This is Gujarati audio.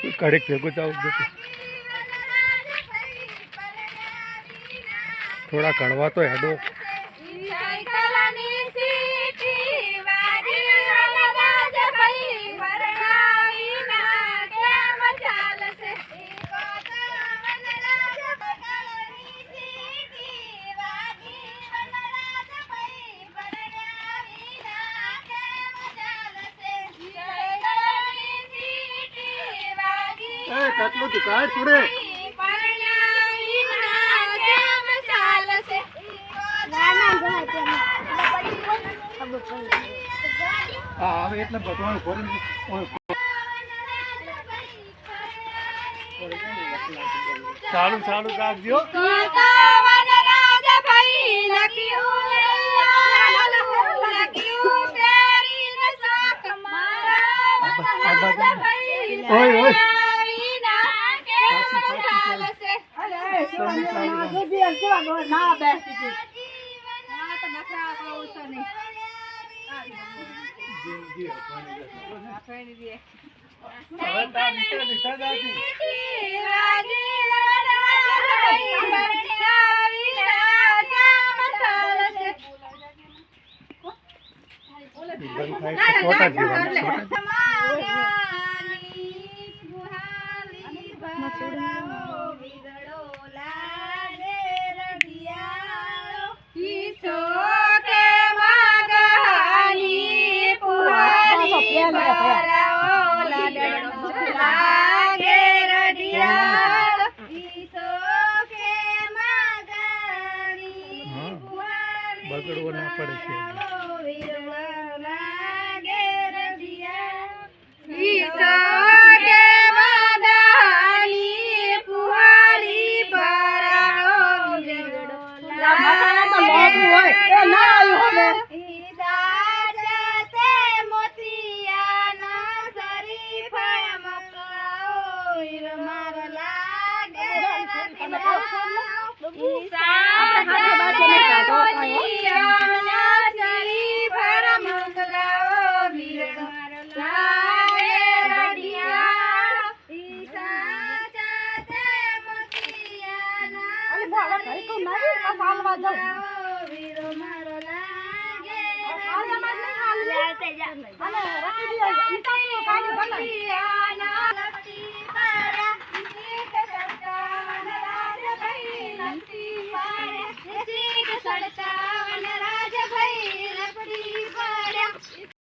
કડક ભેગું થવું જતું થોડા કડવા તો હેડો. વાગી કેટલું તું કાઢ છોડે? હા હવે એટલે ભગવાન સારું સારું કાઢજો ઓય રાજાભાઈ હા, તો નખરા કહું છું નહીં. હવે તાર નીચે નીચે જાતી. સીટી વાગી વનરાજભાઈ પરણાવીના કેમ બગડવો ના પડે છે. સડતા